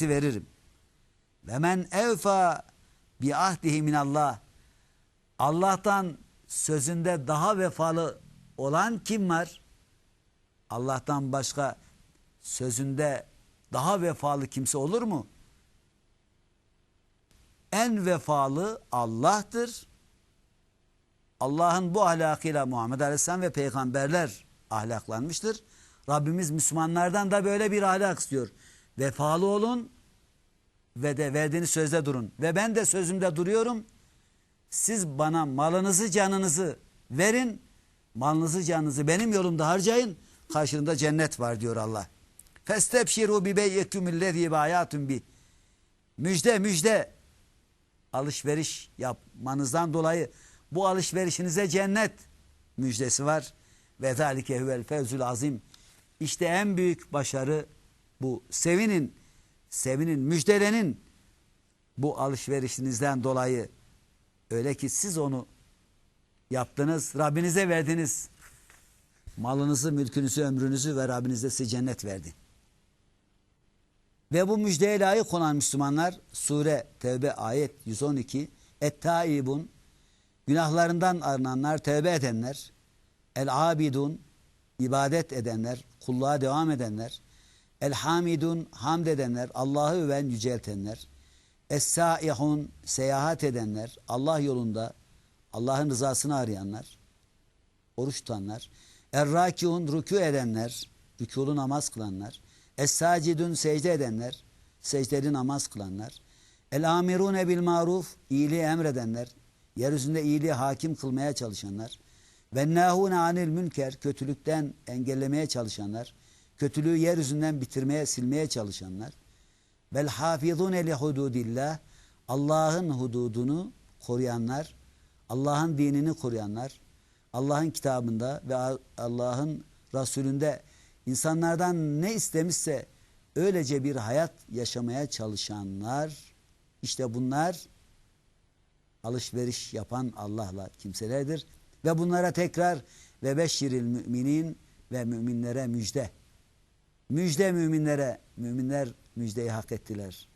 cenneti veririm. Ve men evfa bi ahdihi minallah. Allah'tan sözünde daha vefalı olan kim var? Allah'tan başka sözünde daha vefalı kimse olur mu? En vefalı Allah'tır. Allah'ın bu ahlakıyla Muhammed Aleyhisselam ve peygamberler ahlaklanmıştır. Rabbimiz Müslümanlardan da böyle bir ahlak istiyor. Vefalı olun ve de verdiğiniz sözde durun. Ve ben de sözümde duruyorum. Siz bana malınızı canınızı verin. Malınızı canınızı benim yolumda harcayın. Karşılığında cennet var diyor Allah. Festebşiru bi beyyekümüllezî bâyâtun bi. Müjde müjde alışveriş yapmanızdan dolayı bu alışverişinize cennet müjdesi var. Ve zâlike huvel fevzul azim. İşte en büyük başarı bu. Sevinin, sevinin, müjdelenin bu alışverişinizden dolayı. Öyle ki siz onu yaptınız, Rabbinize verdiniz. Malınızı, mülkünüzü, ömrünüzü ve Rabbiniz de size cennet verdi. Ve bu müjdeye layık olan Müslümanlar Sure Tevbe ayet 112 Et-taibun günahlarından arınanlar, tevbe edenler, el-abidun ibadet edenler, kulluğa devam edenler, el-hamidun hamd edenler, Allah'ı öven yüceltenler, es-saihun seyahat edenler, Allah yolunda Allah'ın rızasını arayanlar, oruç tutanlar, er-rakiun rükû edenler, rükûlu namaz kılanlar, Es-sacidun secde edenler, secdeli namaz kılanlar, el amirune bil maruf iyiliği emredenler, yeryüzünde iyiliği hakim kılmaya çalışanlar, ve nahune anil münker kötülükten engellemeye çalışanlar, kötülüğü yeryüzünden bitirmeye, silmeye çalışanlar, vel hafizune li hududillah. Allah'ın hududunu koruyanlar, Allah'ın dinini koruyanlar, Allah'ın kitabında ve Allah'ın Resulünde insanlardan ne istemişse öylece bir hayat yaşamaya çalışanlar işte bunlar alışveriş yapan Allah'la kimselerdir. Ve bunlara tekrar ve beşiril müminin ve müminlere müjde. Müjde müminlere, müminler müjdeyi hak ettiler.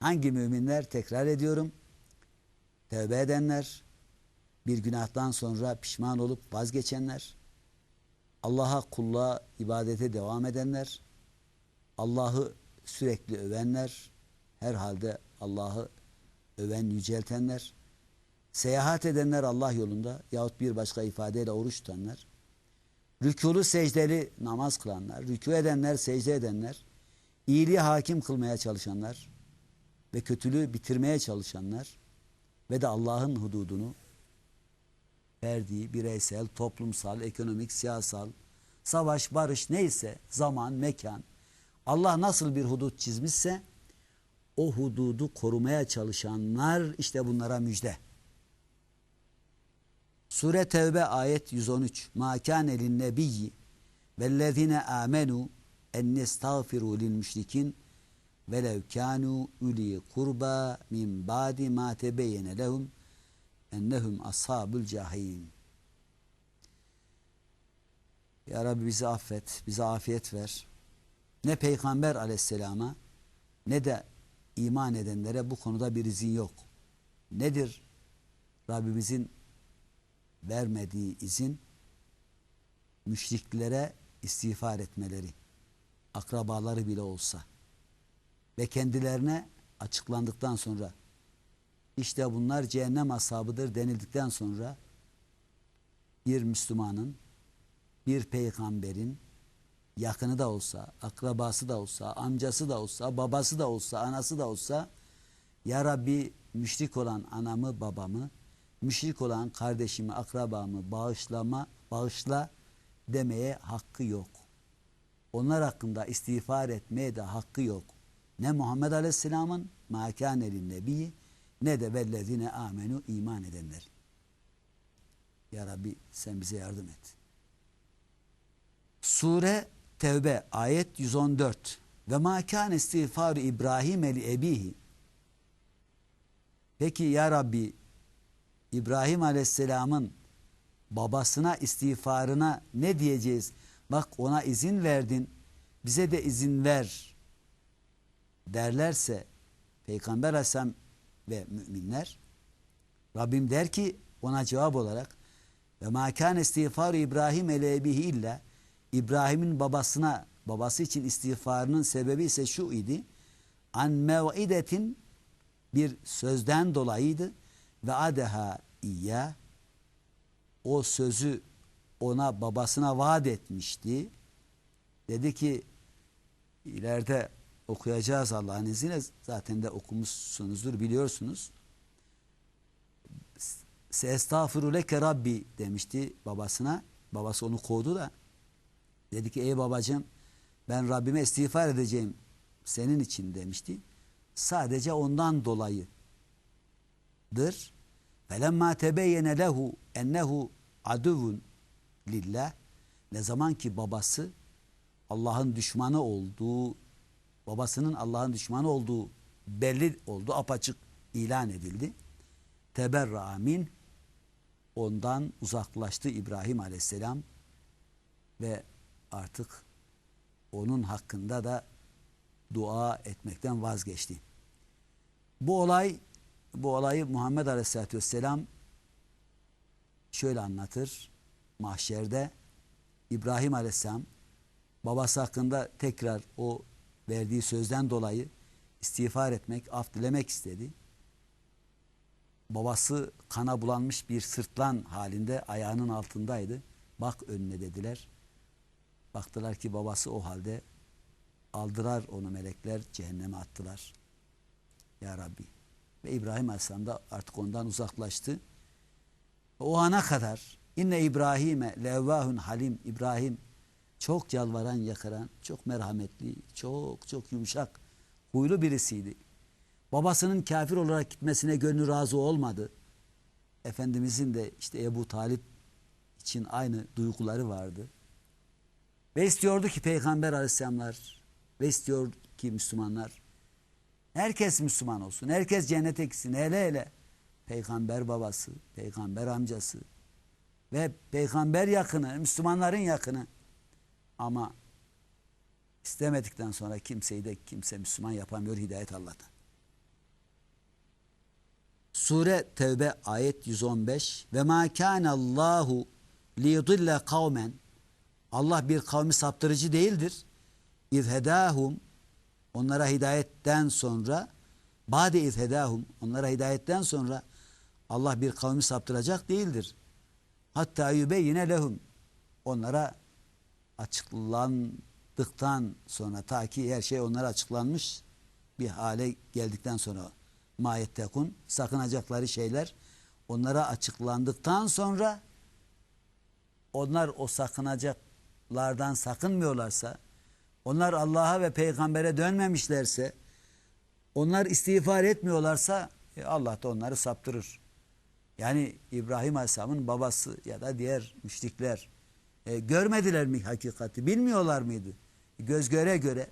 Hangi müminler? Tekrar ediyorum. Tevbe edenler, bir günahtan sonra pişman olup vazgeçenler, Allah'a kulluğa ibadete devam edenler, Allah'ı sürekli övenler, herhalde Allah'ı öven yüceltenler, seyahat edenler Allah yolunda yahut bir başka ifadeyle oruç tutanlar, rükûlu secdeli namaz kılanlar, rükû edenler, secde edenler, iyiliği hakim kılmaya çalışanlar ve kötülüğü bitirmeye çalışanlar ve de Allah'ın hududunu verdiği bireysel, toplumsal, ekonomik, siyasal, savaş, barış neyse zaman, mekan Allah nasıl bir hudut çizmişse o hududu korumaya çalışanlar işte bunlara müjde. Sure Tevbe ayet 113. Ma kâne linnebiyyi vellezine amenu en nestağfiru lil müşrikin velev kânû uli kurba min ba'di ma tebeyyene lehum ennehum ashabul cahim. Ya Rabbi bizi affet, bize afiyet ver. Ne Peygamber aleyhisselama ne de iman edenlere bu konuda bir izin yok. Nedir Rabbimizin vermediği izin? Müşriklere istiğfar etmeleri, akrabaları bile olsa ve kendilerine açıklandıktan sonra işte bunlar cehennem ashabıdır denildikten sonra bir Müslümanın, bir peygamberin yakını da olsa, akrabası da olsa, amcası da olsa, babası da olsa, anası da olsa Ya Rabbi müşrik olan anamı, babamı, müşrik olan kardeşimi, akrabamı bağışlama, bağışla demeye hakkı yok. Onlar hakkında istiğfar etmeye de hakkı yok. Ne Muhammed Aleyhisselam'ın mâkânelin nebi ne de vellezine amenu iman edenler. Ya Rabbi sen bize yardım et. Sure Tevbe ayet 114 ve ma kan istiğfaru İbrahim eli ebihi Peki ya Rabbi İbrahim Aleyhisselam'ın babasına istiğfarına ne diyeceğiz? Bak ona izin verdin. Bize de izin ver. derlerse Peygamber Aleyhisselam ve müminler Rabbim der ki ona cevap olarak ve ma kan istiğfaru İbrahim ele ebihi illa İbrahim'in babasına babası için istiğfarının sebebi ise şu idi. An mev'idetin bir sözden dolayıydı ve adeha iyya o sözü ona babasına vaat etmişti. Dedi ki ileride okuyacağız Allah'ın izniyle zaten de okumuşsunuzdur biliyorsunuz. Estağfiru leke Rabbi demişti babasına. Babası onu kovdu da dedi ki ey babacığım ben Rabbime istiğfar edeceğim senin için demişti. Sadece ondan dolayıdır. Felemma tebeyyene lehu ennehu aduvun lillah ne zaman ki babası Allah'ın düşmanı olduğu babasının Allah'ın düşmanı olduğu belli oldu apaçık ilan edildi. Teberra min ondan uzaklaştı İbrahim Aleyhisselam ve artık onun hakkında da dua etmekten vazgeçti. Bu olay bu olayı Muhammed Aleyhisselatü Vesselam şöyle anlatır. Mahşerde İbrahim Aleyhisselam babası hakkında tekrar o verdiği sözden dolayı istiğfar etmek, af dilemek istedi. Babası kana bulanmış bir sırtlan halinde ayağının altındaydı. Bak önüne dediler. Baktılar ki babası o halde aldılar onu melekler cehenneme attılar. Ya Rabbi. Ve İbrahim Aleyhisselam da artık ondan uzaklaştı. O ana kadar inne İbrahim'e levvahun halim İbrahim çok yalvaran yakaran, çok merhametli, çok çok yumuşak, huylu birisiydi. Babasının kafir olarak gitmesine gönlü razı olmadı. Efendimizin de işte Ebu Talip için aynı duyguları vardı. Ve istiyordu ki Peygamber aleyhisselamlar ve istiyor ki Müslümanlar herkes Müslüman olsun. Herkes cennete gitsin. Hele hele peygamber babası, peygamber amcası ve peygamber yakını, Müslümanların yakını. Ama istemedikten sonra kimseyi de kimse Müslüman yapamıyor hidayet Allah'tan. Sure Tevbe ayet 115 ve ma kana Allahu liyudille kavmen Allah bir kavmi saptırıcı değildir. İzhedahum onlara hidayetten sonra bade izhedahum onlara hidayetten sonra Allah bir kavmi saptıracak değildir. Hatta yine lehum onlara açıklandıktan sonra ta ki her şey onlara açıklanmış bir hale geldikten sonra mayettekun sakınacakları şeyler onlara açıklandıktan sonra onlar o sakınacaklardan sakınmıyorlarsa onlar Allah'a ve peygambere dönmemişlerse onlar istiğfar etmiyorlarsa e Allah da onları saptırır. Yani İbrahim Aleyhisselam'ın babası ya da diğer müşrikler e, görmediler mi hakikati? Bilmiyorlar mıydı? Göz göre göre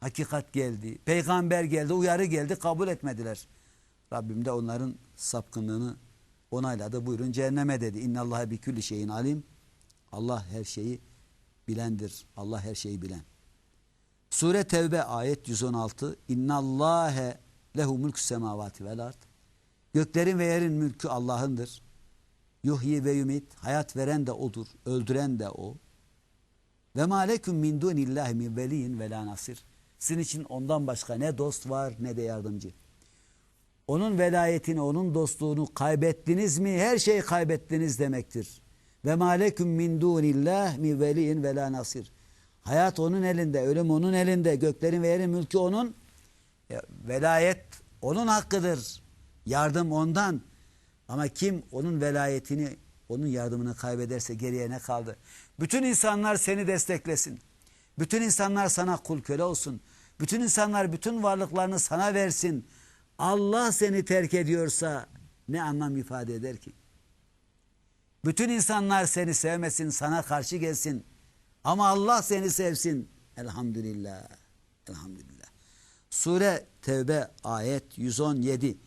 hakikat geldi. Peygamber geldi, uyarı geldi, kabul etmediler. Rabbim de onların sapkınlığını onayladı. Buyurun cehenneme dedi. İnnallaha bi külli şeyin alim. Allah her şeyi bilendir. Allah her şeyi bilen. Sure Tevbe ayet 116. İnnallâhe lehu mulku semavati vel ard. Göklerin ve yerin mülkü Allah'ındır. Yuhyi ve yumit. Hayat veren de odur. Öldüren de o. Ve ma leküm min dunillahi min veliyin ve la nasir. Sizin için ondan başka ne dost var ne de yardımcı. Onun velayetini, onun dostluğunu kaybettiniz mi her şeyi kaybettiniz demektir. Ve ma leküm min dunillah min veliyin ve la nasir. Hayat onun elinde, ölüm onun elinde, göklerin ve yerin mülkü onun. E, velayet onun hakkıdır. Yardım ondan. Ama kim onun velayetini, onun yardımını kaybederse geriye ne kaldı? Bütün insanlar seni desteklesin. Bütün insanlar sana kul köle olsun. Bütün insanlar bütün varlıklarını sana versin. Allah seni terk ediyorsa ne anlam ifade eder ki? Bütün insanlar seni sevmesin, sana karşı gelsin. Ama Allah seni sevsin. Elhamdülillah. Elhamdülillah. Sure Tevbe ayet 117.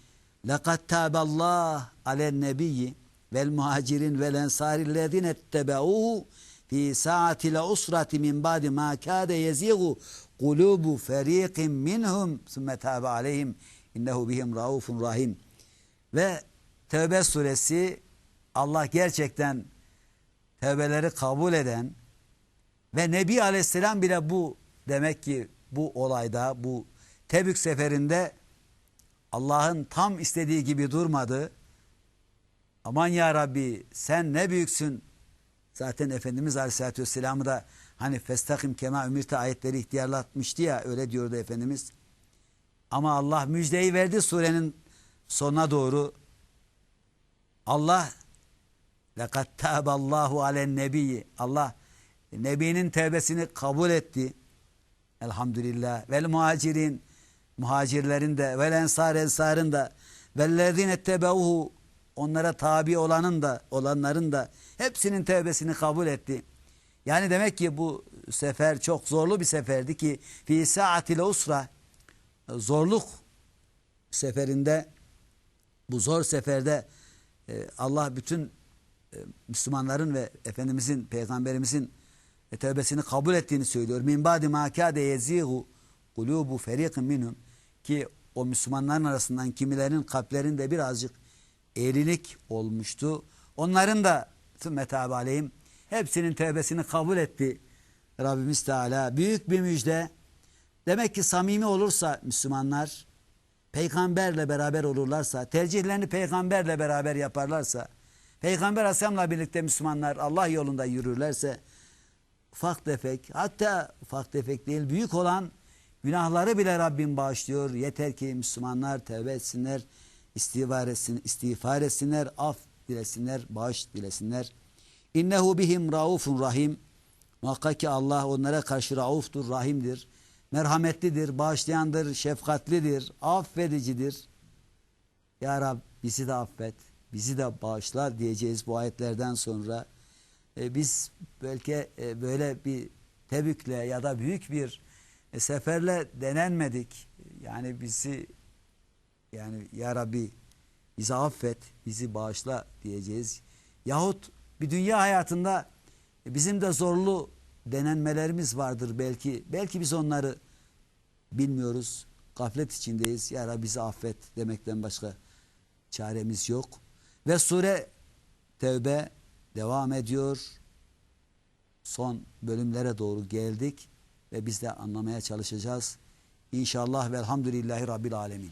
لَقَدْ تَابَ اللّٰهِ عَلَى النَّبِيِّ وَالْمُهَاجِرِينَ وَالْاَنْصَارِ الَّذِينَ اتَّبَعُوهُ فِي fi saati la usrati min ba'di ma kâde yezigu kulubu feriqin minhum sümme tâbe aleyhim innehu bihim raufun rahim. Ve Tevbe suresi Allah gerçekten tevbeleri kabul eden ve Nebi Aleyhisselam bile bu demek ki bu olayda bu Tebük seferinde Allah'ın tam istediği gibi durmadı. Aman ya Rabbi sen ne büyüksün. Zaten Efendimiz Aleyhisselatü Vesselam'ı da hani festakim kema ümirte ayetleri ihtiyarlatmıştı ya öyle diyordu Efendimiz. Ama Allah müjdeyi verdi surenin sonuna doğru. Allah لَقَدْ تَابَ اللّٰهُ عَلَى nebiyyi Allah Nebinin tevbesini kabul etti. Elhamdülillah. Vel muhacirin muhacirlerin de vel ensar ensarın da vellezine tebeuhu onlara tabi olanın da olanların da hepsinin tevbesini kabul etti. Yani demek ki bu sefer çok zorlu bir seferdi ki fi saatil usra zorluk seferinde bu zor seferde e, Allah bütün e, Müslümanların ve Efendimizin, Peygamberimizin e, tevbesini kabul ettiğini söylüyor. Min ba'di ma kâde yezihu kulubu feriqin minhum ki o Müslümanların arasından kimilerin kalplerinde birazcık eğrilik olmuştu. Onların da tümmetabi aleyhim hepsinin tevbesini kabul etti Rabbimiz Teala. Büyük bir müjde. Demek ki samimi olursa Müslümanlar peygamberle beraber olurlarsa, tercihlerini peygamberle beraber yaparlarsa, peygamber Aleyhisselam'la birlikte Müslümanlar Allah yolunda yürürlerse ufak tefek hatta ufak tefek değil büyük olan günahları bile Rabbim bağışlıyor. Yeter ki Müslümanlar tevbe etsinler, istiğfar, etsin, istiğfar etsinler, af dilesinler, bağış dilesinler. İnnehu bihim raufun rahim. Muhakkak ki Allah onlara karşı rauftur, rahimdir. Merhametlidir, bağışlayandır, şefkatlidir, affedicidir. Ya Rab bizi de affet, bizi de bağışla diyeceğiz bu ayetlerden sonra. E, biz belki e, böyle bir tebükle ya da büyük bir e, seferle denenmedik. Yani bizi yani ya Rabbi bizi affet, bizi bağışla diyeceğiz. Yahut bir dünya hayatında bizim de zorlu denenmelerimiz vardır belki. Belki biz onları bilmiyoruz. Gaflet içindeyiz. Ya Rabbi bizi affet demekten başka çaremiz yok. Ve sure Tevbe devam ediyor. Son bölümlere doğru geldik ve biz de anlamaya çalışacağız. İnşallah velhamdülillahi Rabbil Alemin.